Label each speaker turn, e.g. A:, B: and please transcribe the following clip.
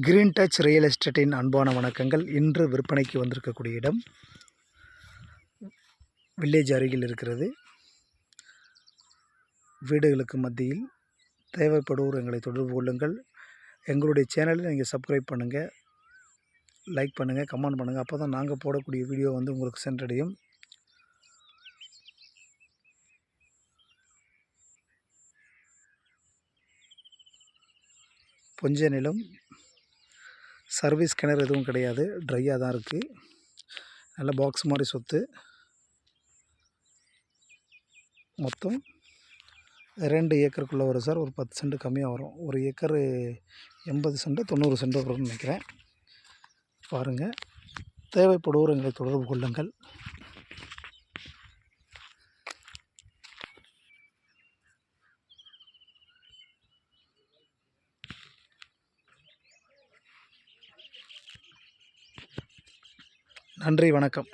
A: Green touch real எஸ்டேட்டின் அன்பான வணக்கங்கள். இன்று விற்பனைக்கு வந்திருக்கக்கூடிய இடம் வில்லேஜ் அருகில் இருக்கிறது. வீடுகளுக்கு மத்தியில் தேவைப்படுவோர் எங்களை தொடர்பு கொள்ளுங்கள். எங்களுடைய சேனலை நீங்கள் சப்ஸ்கிரைப் பண்ணுங்கள் லைக் பண்ணுங்கள் கமெண்ட் பண்ணுங்கள் அப்போ தான் நாங்கள் போடக்கூடிய வீடியோ வந்து உங்களுக்கு சென்றடையும். பொஞ்ச நிலம் சர்வீஸ் கிணறு எதுவும் கிடையாது. ட்ரையாக தான் இருக்குது நல்ல பாக்ஸ் மாதிரி சொத்து. மொத்தம் ரெண்டு ஏக்கருக்குள்ளே வரும் சார். ஒரு பத்து சென்ட் கம்மியாக வரும். ஒரு ஏக்கரு எண்பது சென்ட் தொண்ணூறு சென்ட் வரும்னு நினைக்கிறேன். பாருங்கள் தேவைப்படுவோர் எங்களை தொடர்பு கொள்ளுங்கள். நன்றி வணக்கம்.